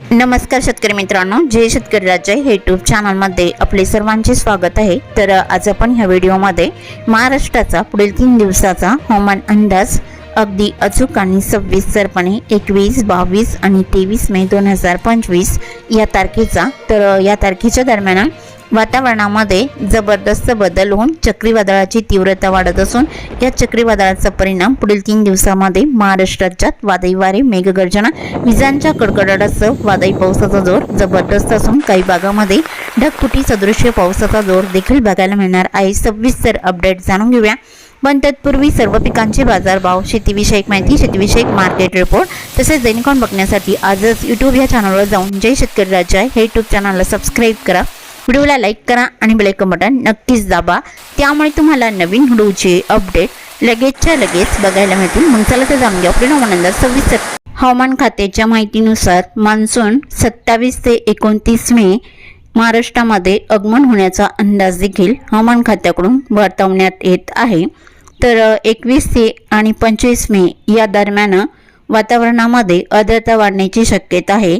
नमस्कार शेतकरी मित्रांनो जय शेतकरी राज्य हे यूट्यूब चॅनलमध्ये आपले सर्वांचे स्वागत आहे. तर आज आपण ह्या व्हिडिओमध्ये महाराष्ट्राचा पुढील तीन दिवसाचा हवामान अंदाज अगदी अचूक आणि सविस्तरपणे एकवीस बावीस आणि तेवीस मे दोन हजार पंचवीस या तारखेचा तर या तारखेच्या दरम्यान वातावरणामध्ये जबरदस्त बदल होऊन चक्रीवादळाची तीव्रता वाढत असून या चक्रीवादळाचा परिणाम पुढील तीन दिवसामध्ये महाराष्ट्रात वादळी वारे मेघगर्जना विजांच्या कडकडाटासह वादळी पावसाचा जोर जबरदस्त असून काही भागामध्ये ढगफुटी सदृश्य पावसाचा जोर देखील बघायला मिळणार आहे. सविस्तर अपडेट जाणून घेऊया. पण तत्पूर्वी सर्व पिकांचे बाजारभाव शेतीविषयक माहिती शेतीविषयक मार्केट रिपोर्ट तसेच दैनिकॉन बघण्यासाठी आजच यूट्यूब या चॅनलवर जाऊन जय शेतकरी राज्य आहे. हे यूट्यूब चॅनलला सबस्क्राईब करा. व्हिडिओला लाईक करा आणि बेलायकन बटन नक्कीच दाबा. त्यामुळे तुम्हाला नवीन व्हिडिओचे अपडेट लगेचच्या लगेच बघायला मिळतील. मग चला तर जाणून घ्या. आपल्या हवामानांदा सव्वीस हवामान खात्याच्या माहितीनुसार मान्सून सत्तावीस ते एकोणतीस मे महाराष्ट्रामध्ये आगमन होण्याचा अंदाज देखील हवामान खात्याकडून वर्तवण्यात येत आहे. तर एकवीस ते आणि पंचवीस मे या दरम्यान वातावरणामध्ये आर्द्रता वाढण्याची शक्यता आहे.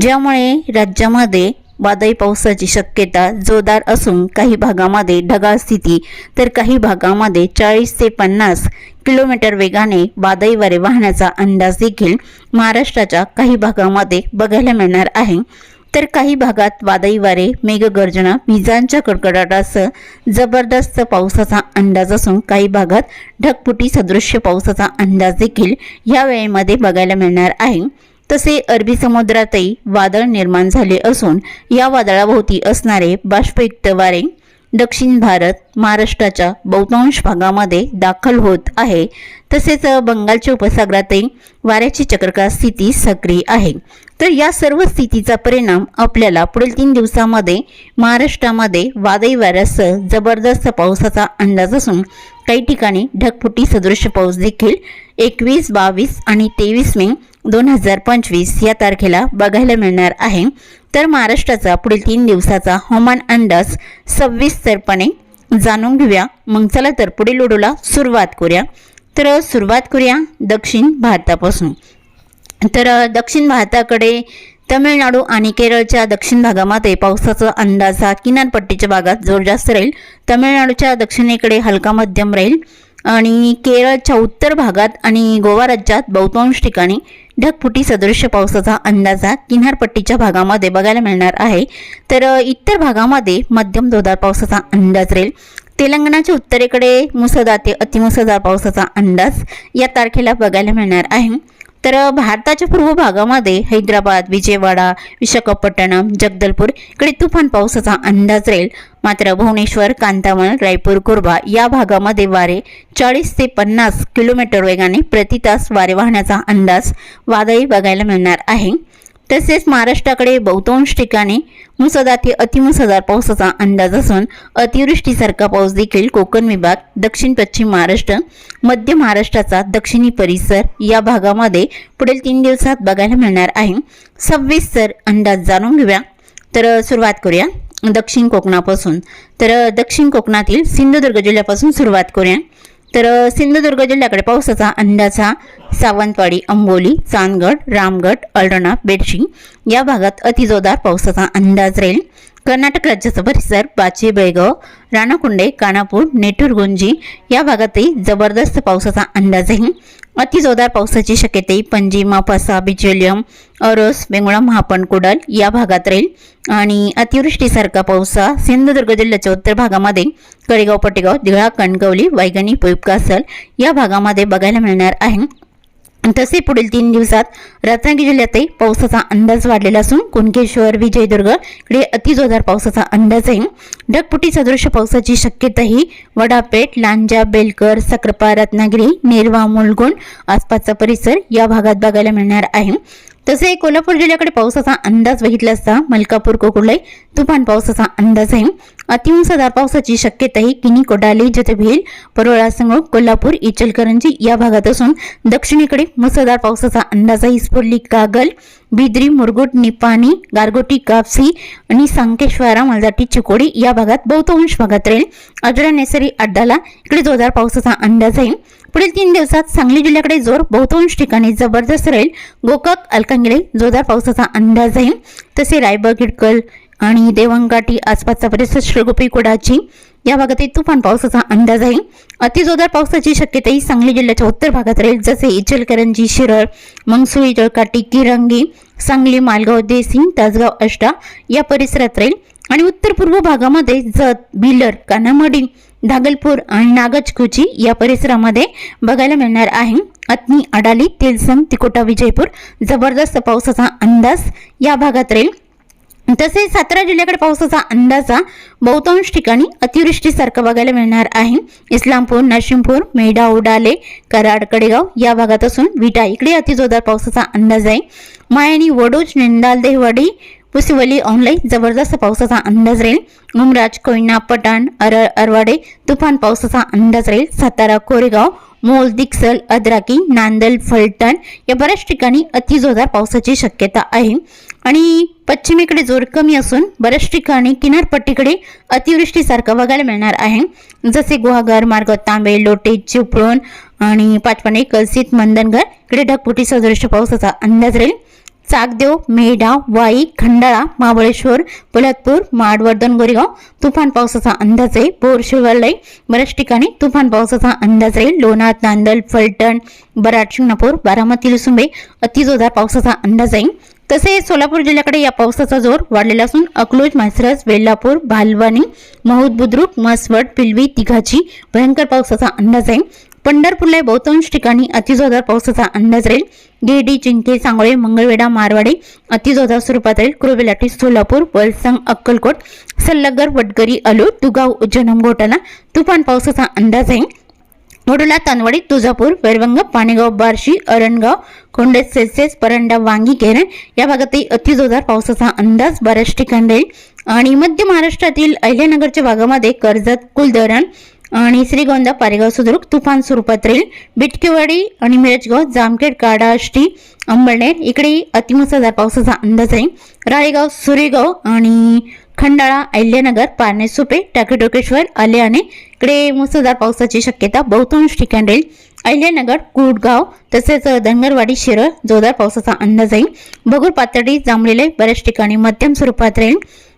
ज्यामुळे राज्यामध्ये वादळी पावसाची शक्यता जोरदार असून काही भागामध्ये ढगाळ स्थिती तर काही भागामध्ये चाळीस ते पन्नास किलोमीटर वेगाने वादळी वारे वाहण्याचा अंदाज देखील महाराष्ट्राच्या काही भागामध्ये बघायला मिळणार आहे. तर काही भागात वादळी वारे मेघगर्जना विजांच्या कडकडाटासह जबरदस्त पावसाचा अंदाज असून काही भागात ढगफुटी सदृश्य पावसाचा अंदाज देखील या वेळेमध्ये बघायला मिळणार आहे. तसे अरबी समुद्रातही वादळ निर्माण झाले असून या वादळाभोवती असणारे बाष्पयुक्त वारे दक्षिण भारत महाराष्ट्राच्या बहुतांश भागामध्ये दाखल होत आहे. तसेच बंगालच्या उपसागरातही वाऱ्याची चक्रकार स्थिती सक्रिय आहे. तर या सर्व स्थितीचा परिणाम आपल्याला पुढील तीन दिवसामध्ये महाराष्ट्रामध्ये वादळी वाऱ्यासह जबरदस्त पावसाचा अंदाज असून काही ठिकाणी ढगफुटी सदृश पाऊस देखील एकवीस बावीस आणि तेवीस मे दोन हजार पंचवीस या तारखेला बघायला मिळणार आहे. तर महाराष्ट्राचा पुढील तीन दिवसाचा हवामान अंदाज सविस्तरपणे जाणून घेऊया. मग चला तर पुढील लुडूला सुरुवात करूया. तर सुरुवात करूया दक्षिण भारतापासून. तर दक्षिण भारताकडे तमिळनाडू आणि केरळच्या दक्षिण भागामध्ये पावसाचा अंदाज हा किनारपट्टीच्या भागात जोर जास्त राहील. तमिळनाडूच्या दक्षिणेकडे हलका मध्यम राहील आणि केरळच्या उत्तर भागात आणि गोवा राज्यात बहुतांश ठिकाणी ढगफुटी सदृश्य पावसाचा अंदाजा किनारपट्टीच्या भागामध्ये बघायला मिळणार आहे. तर इतर भागामध्ये मध्यम जोरदार पावसाचा अंदाज राहील. तेलंगणाच्या उत्तरेकडे मुसळधार ते अतिमुसळधार पावसाचा अंदाज या तारखेला बघायला मिळणार आहे. तर भारताच्या पूर्व भागामध्ये हैदराबाद विजयवाडा विशाखापट्टणम जगदलपूर इकडे तुफान पावसाचा अंदाज राहील. मात्र भुवनेश्वर कांतामल रायपूर कुर्बा या भागामध्ये वारे चाळीस ते पन्नास किलोमीटर वेगाने प्रति तास वारे वाहण्याचा अंदाज वादळी बघायला मिळणार आहे. तसेच महाराष्ट्राकडे बहुतांश ठिकाणी मुसळधार ते अतिमुसळधार पावसाचा अंदाज असून अतिवृष्टीसारखा पाऊस देखील कोकण विभाग दक्षिण पश्चिम महाराष्ट्र मध्य महाराष्ट्राचा दक्षिणी परिसर या भागामध्ये पुढील तीन दिवसात बघायला मिळणार आहे. सविस्तर अंदाज जाणून घेऊया. तर सुरुवात करूया. दक्षिण कोकणापासून. तर दक्षिण कोकणातील सिंधुदुर्ग जिल्ह्यापासून सुरुवात करूया. तर सिंधुदुर्ग जिल्ह्याकडे पावसाचा अंदाज हा सावंतवाडी अंबोली चांदगड रामगड अळरणा बेडशी या भागात अतिजोरदार पावसाचा अंदाज राहील. कर्नाटक राज्याचा परिसर बाची बेळगाव राणाकुंडे कानापूर नेटूरगुंजी या भागातही जबरदस्त पावसाचा अंदाज आहे अतिजोरदार पावसाची शक्यताही पणजी मापासा बिचोलियम अरस बेंगुळा महापण कुडाल या भागात राहील. आणि अतिवृष्टीसारखा पावसा सिंधुदुर्ग जिल्ह्याच्या उत्तर भागामध्ये कडेगाव पटेगाव दिघळा कणकवली वैगणी पुईपकासल या भागामध्ये बघायला मिळणार आहे. तसे पुढील तीन दिवसात रत्नागिरी जिल्ह्यातही पावसाचा अंदाज वाढलेला असून कुणकेश्वर विजयदुर्ग इकडे अतिजोरदार पावसाचा अंदाज आहे. ढगपुटी सदृश पावसाची शक्यताही वडापेठ लांजा बेलकर सक्रपा रत्नागिरी नेरवा मुलगुण आसपासचा परिसर या भागात बघायला मिळणार आहे. तसे कोल्हापूर जिल्ह्याकडे पावसाचा अंदाज बघितला असता मलकापूर कोकुळलाई तुफान पावसाचा अंदाज आहे. अतिमुसळधार पावसाची शक्यताही किनी कोडाली जतभील परोळासंग कोल्हापूर इचलकरंजी या भागात असून दक्षिणेकडे मुसळधार पावसाचा अंदाजही स्फोडली कागल बिद्री मुरगुट निपाणी गारगोटी कापसी आणि संकेश्वरा मलदाटी चिकोडी या भागात बहुतांश भागात राहील अजरा नेसरी अड्डाला इकडे जोरदार पावसाचा अंदाज आहे. पुढील तीन दिवसात सांगली जिल्ह्याकडे जोर बहुतांश ठिकाणी जबरदस्त राहील गोकाक अलकांगिरी जोरदार पावसाचा अंदाज आहे. तसे रायबग हिडकल आणि देवंगाटी आसपासचा परिसर श्रीगोपी कुडाची. या भागातही तुफान पावसाचा अंदाज आहे. अतिजोरदार पावसाची शक्यताही सांगली जिल्ह्याच्या उत्तर भागात राहील जसे इचलकरंजी शिरळ मंगसुळी जळकाटी किरंगी सांगली मालगाव देसिंग तासगाव अष्टा या परिसरात राहील. आणि उत्तर पूर्व भागामध्ये जत बिलर कानामडी दागलपूर आणि नागजकुची या परिसरामध्ये बघायला मिळणार आहे. अत्नी अडाली तेलसम तिकोटा विजयपूर जबरदस्त पावसाचा अंदाज या भागात राहील. तसेच सातारा जिल्ह्याकडे पावसाचा अंदाजा बहुतांश ठिकाणी अतिवृष्टीसारखं बघायला मिळणार आहे. इस्लामपूर नाशिमपूर मेढा उडाले कराड कडेगाव या भागात असून विटा इकडे अतिजोरदार पावसाचा अंदाज आहे. मायानी वडोज निंदाल देहवाडी पुसिवली ऑनलाईन जबरदस्त पावसाचा अंदाज राहील. उमराज कोयना पठाण अर अरवाडे तुफान पावसाचा अंदाज राहील. सातारा कोरेगाव मोल दिक्सल अद्राकी नांदल फलटण या बऱ्याच ठिकाणी अतिजोरदार पावसाची शक्यता आहे. आणि पश्चिमेकडे जोर कमी असून बऱ्याच ठिकाणी किनारपट्टीकडे अतिवृष्टीसारखं बघायला मिळणार आहे. जसे गुहागर मार्ग तांबे लोटे चिपळूण आणि पाचपाणे कलसित मंदनगर. इकडे ढगपुटी सदृश्य पावसाचा अंदाज राहील. चाकदेव मेढा वाई खंडाळा महाबळेश्वर पोलादपूर माडवर्धन गोरेगाव तुफान पावसाचा अंदाज आहे. बोरशिवालय बऱ्याच ठिकाणी तुफान पावसाचा अंदाज आहे. लोणार नांदल फलटण बराड शिंगणापूर बारामती लुसुंबे अतिजोरदार पावसाचा अंदाज आहे. तसेच सोलापूर जिल्ह्याकडे या पावसाचा जोर वाढलेला असून अकलूज म्हैसरस वेल्लापूर भालवानी महूद बुद्रुक मसवड पिलवी तिघाची भयंकर पावसाचा अंदाज आहे. पंढरपूरला बहुतांश ठिकाणी अतिजोरदार पावसाचा अंदाज राहील. गेडी चिंके सांगोळे मंगळवेढा मारवाडी अतिजोरदार स्वरूपात राहील. कुरुबेलाटी सोलापूर वलसंग अक्कलकोट सल्लगर वडगरी अलू तुगाव उज्जैन घोटाला तुफान पावसाचा अंदाज आहे वडोला तानवाडी तुळजापूर वैरवंग पाणेगाव बार्शी अरणगाव खोंडेस सेसेस परंडा वांगी केरण या भागातही अतिजोरदार पावसाचा अंदाज बऱ्याच ठिकाणी राहील. आणि मध्य महाराष्ट्रातील अहिल्यानगरच्या भागामध्ये कर्जत कुलधरण आणि श्रीगोंदा पारेगाव सुद्रुक तुफान स्वरूपात राहील बिटकेवाडी आणि मिरजगाव जामखेड काडा आष्टी अंबळनेर इकडे अतिमुसळधार पावसाचा अंदाज आहे. राळेगाव सुरेगाव आणि खंडाळा अहिल्यानगर पारणे सुपे टाकेटोकेश्वर आणि इकडे मुसळधार पावसाची शक्यता बहुतांश ठिकाणी राहील. अहिल्यानगर कुडगाव तसेच धनगरवाडी शिरळ जोरदार पावसाचा अंदाज आहे. बगूर पातळी जांभलेले बऱ्याच ठिकाणी मध्यम स्वरूपात राहील.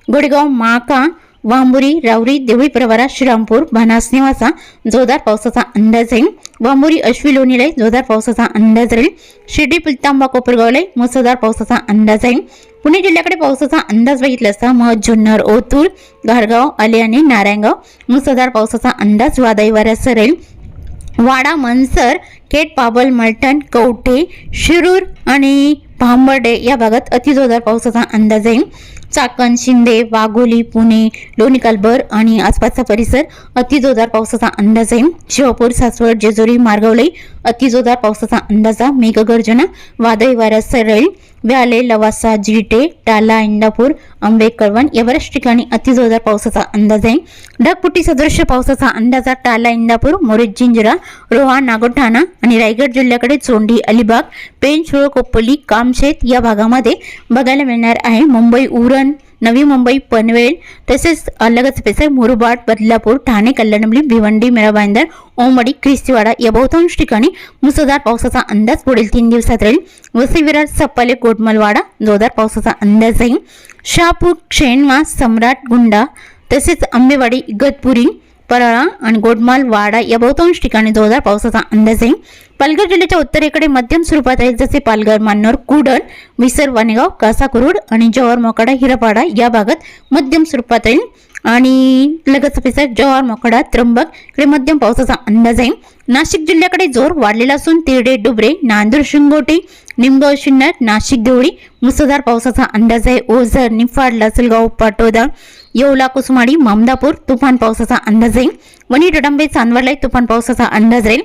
गोडेगाव माका वांबुरी रावरी देवळी प्रवारा श्रीरामपूर भानास निवासा जोरदार पावसाचा अंदाज आहे. वांबुरी अश्वी लोणीलय जोरदार पावसाचा अंदाज राहील. शिर्डी पुलतांबा कोपरगावलय मुसळधार पावसाचा अंदाज आहे. पुणे जिल्ह्याकडे पावसाचा अंदाज बघितला असता मध जुन्नर ओतूर घारगाव आणि नारायणगाव मुसळधार पावसाचा अंदाज वादळी वाऱ्यासह राहील. वाडा मनसर केट पाबल मलटण कवठे शिरूर आणि भांबर्डे या भागात अतिजोरदार पावसाचा अंदाज आहे. चाकण शिंदे वाघोली पुणे लोणी कालभर आणि आसपासचा परिसर अतिजोरदार पावसाचा अंदाज आहे. शिवपूर सासवड जेजुरी मार्गवलई अतिजोरदार पावसाचा अंदाज मेघगर्जना वादळी वाऱ्यासह राहील. व्याले लवासा जिटे टाला इंदापूर आंबेकळवण या बऱ्याच ठिकाणी अतिजोरदार पावसाचा अंदाज आहे ढगपुटी सदृश्य पावसाचा अंदाज टाला इंदापूर मोरेज जिंजरा रोहा नागोठाणा आणि रायगड जिल्ह्याकडे चोंडी अलिबाग पेंच कोपली कामशेत या भागामध्ये बघायला मिळणार आहे मुंबई उरण नवी मुंबई पनवेल तसेच अलगच पेसर मुरबाड बदलापूर ठाणे कल्याणमली भिवंडी मिराबाईंदर ओमडी ख्रिस्तीवाडा या बहुतांश ठिकाणी मुसळधार पावसाचा अंदाज पुढील तीन दिवसात राहील. वसई विरार सप्पाले कोटमलवाडा जोरदार पावसाचा अंदाज राहील. शहापूर शेणवा सम्राट गुंडा तसेच आंबेवाडी इगतपुरी परळा आणि गोडमाल वाडा या बहुतांश ठिकाणी जोरदार पावसाचा अंदाज आहे. पालघर जिल्ह्याच्या उत्तरेकडे मध्यम स्वरूपात आहे जसे पालघर मान्नोर कुडण विसर वाणेगाव कासाकुरुड आणि जव्हार मोकाडा हिरापाडा या भागात मध्यम स्वरूपात राहील आणि लगत पिसर जव्हार मोकाडा त्र्यंबक इकडे मध्यम पावसाचा अंदाज आहे. नाशिक जिल्ह्याकडे जोर वाढलेला असून तिरडे डुबरे नांदूर शिंगोटे निमगाव शिन्नर नाशिक देवळी मुसळधार पावसाचा अंदाज आहे. ओझर निफाड लासलगाव पाटोदा येवला कुसुमाडी मामदापूर तुफान पावसाचा अंदाज आहे वणी डडंबे चांदवडला तुफान पावसाचा अंदाज राहील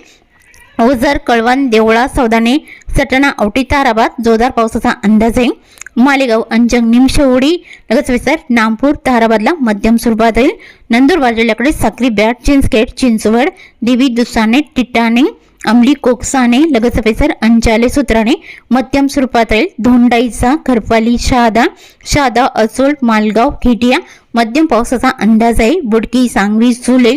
ओझर कळवण देवळा सौदाने सटाणा औटी ताराबाद जोरदार पावसाचा अंदाज आहे मालेगाव अंजंग निमशेवडी लगेच विसर नामपूर ताराबादला मध्यम स्वरूपात येईल. नंदुरबार जिल्ह्याकडे साक्री बॅट चिंचखेड चिंचवड देवी दुसाने टिटाणे अंमली कोकसाने लगेच अफेसर अंचाले सूत्राने मध्यम स्वरूपात राहील धोंडाईचा खरपाली शहादा शहादा असोल मालगाव खेटिया मध्यम पावसाचा अंदाज आहे. बुडकी सांगवी झुले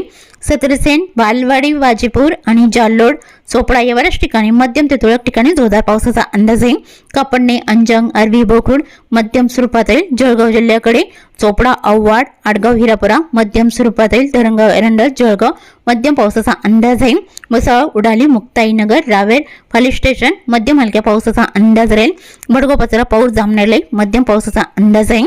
सत्रसेन बालवाडी वाजीपूर आणि जाल्लोड चोपडा या बऱ्याच ठिकाणी मध्यम ते तुरळक ठिकाणी जोरदार पावसाचा अंदाज आहे. कापडणे अंजंग अरवी बोखुड मध्यम स्वरूपात येईल जळगाव जिल्ह्याकडे चोपडा आव्हाड आडगाव हिरापुरा मध्यम स्वरूपात येईल धरणगाव एरंडल जळगाव मध्यम पावसाचा अंदाज आहे. मुसाळ उडाली मुक्ताईनगर रावेर फाली स्टेशन मध्यम हलक्या पावसाचा अंदाज राहील. बडगाव पचरा पाऊस जामनेरला मध्यम पावसाचा अंदाज आहे.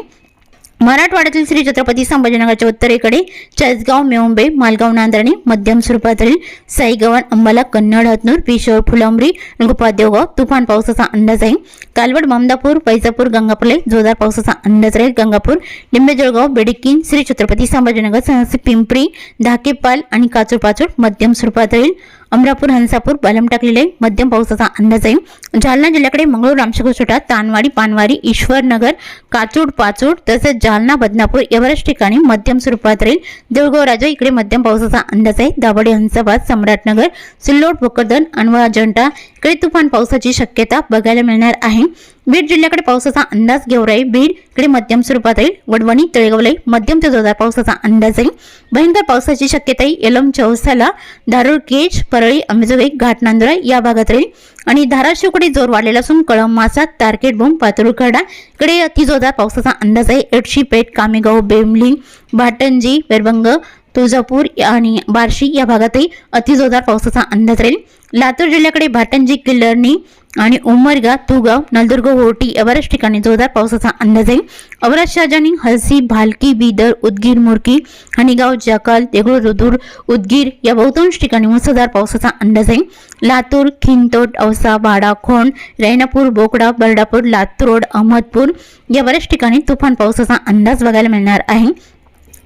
मराठवाड्यातील श्री छत्रपती संभाजीनगरच्या उत्तरेकडे चाळीसगाव मेवंबे मालगाव नांदणी मध्यम स्वरूपातील राहील साईगव्हाण अंबाला कन्नड हतनूर पिशोर फुलंबरी गोपादेवगाव तुफान पावसाचा अंदाज आहे. कालवड ममदापूर पैजापूर गंगापूरला जोरदार पावसाचा अंदाज राहील गंगापूर लिंबे जळगाव बेडकीन श्री छत्रपती संभाजीनगर सहसी पिंपरी धाकेपाल आणि काचूर पाचूर मध्यम स्वरूपात राहील. अमरापूर हंसापूर बलम टाकलेले मध्यम पावसाचा अंदाज आहे. जालना जिल्ह्याकडे मंगळूर रामशेखर छोटा तानवाडी पानवाडी ईश्वरनगर काचूड पाचूड तसेच जालना बदनापूर या बऱ्याच ठिकाणी मध्यम स्वरूपात राहील. देऊळगाव राजा इकडे मध्यम पावसाचा अंदाज आहे. दाभाडे हंसाबाद सम्राटनगर सिल्लोड भोकरदन अनवा अजंटा इकडे तुफान पावसाची शक्यता बघायला मिळणार आहे. बीड जिल्ह्याकडे पावसाचा अंदाज घेऊ राही बीड इकडे मध्यम स्वरूपात राहील. वडवणी तळेगावलाई मध्यम ते जोरदार पावसाचा अंदाज येईल भयंकर पावसाची शक्यता एलम चौसाला दारुळ केज परळी अंबेजोगाई घाट नांदुरा या भागात राहील. आणि धाराशिवकडे जोर वाढलेला असून कळम मासा तारकेट बोंब पातुरखडा इकडे अतिजोरदार पावसाचा अंदाज आहे. एडशी पेठ कामेगाव बेमली भाटंजी वेरबंग तुळजापूर आणि बार्शी या भागातही अतिजोरदार पावसाचा अंदाज राहील. लातूर जिल्ह्याकडे भाटंजी किल्लरणी आणि उमरगा तुगाव नलदुर्ग होटी या बऱ्याच ठिकाणी जोरदार पावसाचा अंदाज आहे अवराज शाहजानी हलसी भालकी बिदर उदगीर मुरकी हनीगाव जकाल देगुळ रुदूर उदगीर या बहुतांश ठिकाणी मुसळधार पावसाचा अंदाज आहे लातूर खिंतोट औसा बाडा खोंड रैनापूर बोकडा बर्डापूर लातूर अहमदपूर या बऱ्याच ठिकाणी तुफान पावसाचा अंदाज बघायला मिळणार आहे.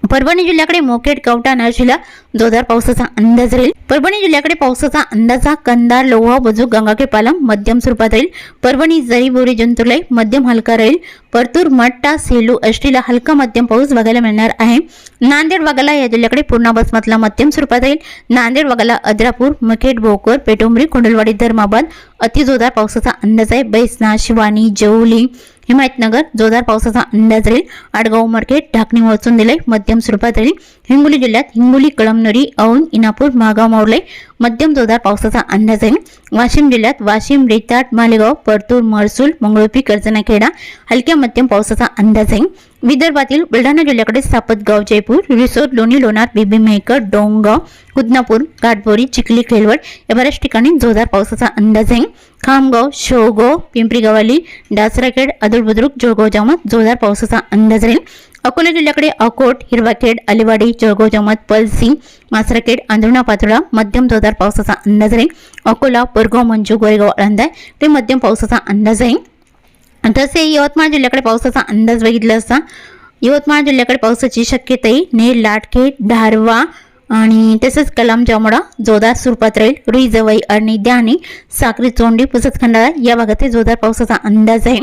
परभणी जिल्ह्याकडे मोकेट कवटा नरशिला जोरदार पावसाचा अंदाज राहील. परभणी जिल्ह्याकडे पावसाचा अंदाजा कंदार लोहा बजू गंगाखेड पालम मध्यम स्वरूपात राहील. परभणी जरी बोरी मध्यम हलका राहील. परतूर मट्टा सेलू अष्टीला हलका मध्यम पाऊस बघायला मिळणार आहे. नांदेड वगळा या जिल्ह्याकडे पूर्णा बसमतला मध्यम स्वरूपात राहील. नांदेड वगळा अद्रापूर मुखेड भोकर पेटुंबरी कुंडलवाडी धर्माबाद अतिजोरदार पावसाचा अंदाज आहे. बैसना शिवानी जवली हिमायतनगर जोरदार पावसाचा अंदाज राहील. आडगाव मार्केट ढाकणी वाचून दिले. मध्यम स्वरूपात राहील. हिंगोली जिल्ह्यात हिंगोली कळमनरी औंध इनापूर महागाव मावळे मध्यम जोरदार पावसाचा अंदाज आहे वाशिम जिल्ह्यात वाशिम रेताट मालेगाव परतूर महसूल मंगळुपी कर्जनाखेडा हलक्या मध्यम पावसाचा अंदाज आहे विदर्भातील बुलढाणा जिल्ह्याकडे सापतगाव जयपूर रिसोड लोणी लोणार बिबी मेहकर डोंगाव कुदनापूर घाटबोरी चिखली खेलवड या बऱ्याच ठिकाणी जोरदार पावसाचा अंदाज आहे. खामगाव शेवगाव पिंपरी गवाली डासराखेड अदुल बुद्रुक जळगाव जामत जोरदार पावसाचा अंदाज राहील अकोला जिल्ह्याकडे अकोट हिरवाखेड अलिवाडी जळगाव जामत पलसी मासराखेड आंधुणा पातोळा मध्यम जोरदार पावसाचा अंदाज राहील अकोला बोरगाव मंजू गोरेगाव आळंदा ते मध्यम पावसाचा अंदाज आहे. तसे यवतमाळ जिल्ह्याकडे पावसाचा अंदाज बघितला असता यवतमाळ जिल्ह्याकडे पावसाची शक्यताही नेर लाटके धारवा आणि तसेच कलाम जामोडा जोरदार स्वरूपात राहील. रुई जवई आणि द्याणी साक्री चोंडी पुसत खंडाळा या भागात जोरदार पावसाचा अंदाज आहे.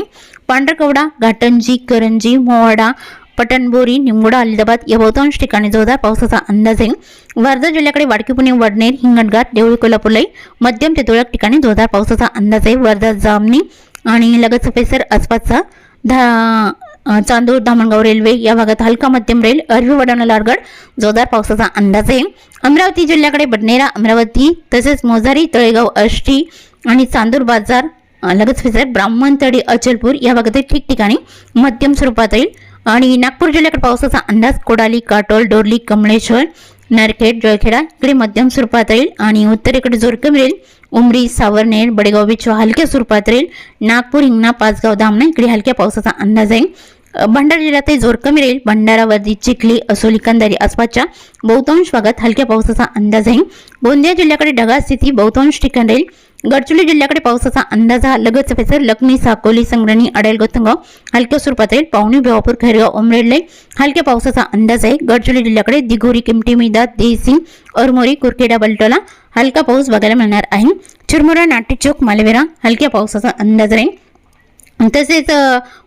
पांढरकवडा घाटंजी करंजी मोवाडा पटणबोरी निमगोडा अलिदाबाद या बहुतांश ठिकाणी जोरदार पावसाचा अंदाज आहे. वर्धा जिल्ह्याकडे वाडकी पुणे वडनेर हिंगणघाट देवळी कोल्हापूरलाही मध्यम ते तुरळक ठिकाणी जोरदार पावसाचा अंदाज आहे. वर्धा जामनी आणि लगत सफेसर आसपासचा धा चांदूर धामणगाव रेल्वे या भागात हलका मध्यम रेल अरवी वडाणा लारगड जोरदार पावसाचा अंदाज आहे. अमरावती जिल्ह्याकडे बडनेरा अमरावती तसेच मोजारी तळेगाव अष्टी आणि चांदूर बाजार लगत लगत ब्राह्मण ब्राह्मणतडी अचलपूर या भागातील ठिकठिकाणी मध्यम स्वरूपात येईल. आणि नागपूर जिल्ह्याकडे पावसाचा अंदाज कोडाली काटोल डोरली कमळेश्वर नरखेड जळखेडा इकडे मध्यम स्वरूपात येईल. आणि उत्तरेकडे जोर कमी राहील उमरी सावरनेर बडेगाव बिछवा हलक्या स्वरूपात राहील नागपूर हिंगणा पाचगाव धामणा इकडे हलक्या पावसाचा अंदाज आहे. भंडारा जिल्ह्यातही जोर कमी राहील. भंडारावरती चिखली असोली कंदारी आसपासच्या बहुतांश भागात हलक्या पावसाचा अंदाज आहे. गोंदिया जिल्ह्याकडे ढगाळ स्थिती बहुतांश ठिकाण राहील. गडचिरोली जिल्ह्याकडे पावसाचा अंदाज हा लगत फेसर लखनी साकोली संग्रणी अडेल गतंगाव हलक्या स्वरूपात येईल पाहुणी बेवापूर खैरगाव उमरेडले हलक्या पावसाचा अंदाज आहे. गडचिरोली जिल्ह्याकडे दिघोरी किमटी मिदात देसिंग अरमोरी कुरखेडा बलटोला हलका पाऊस बघायला मिळणार आहे. चिरमुरा नाट्यचौक मालेवेरा हलक्या पावसाचा अंदाज आहे. तसेच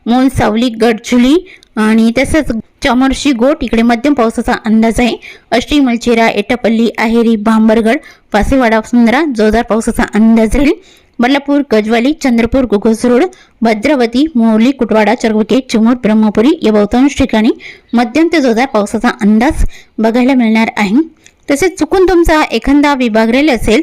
मोन सावली गडचुली आणि तसंच चामोर्शी गोट इकडे मध्यम पावसाचा अंदाज आहे. अष्टी मलचेरा एटापल्ली आहेरी भांबरगड पासेवाडा सुंदरा जोरदार पावसाचा अंदाज राहील. बल्लापूर गजवाली चंद्रपूर गुगस रोड भद्रावती मोहली कुटवाडा चरगुके चिमूर ब्रह्मपुरी या बहुतांश ठिकाणी मध्यम ते जोरदार पावसाचा अंदाज बघायला मिळणार आहे. तसेच चुकून तुमचा एखादा विभाग राहील असेल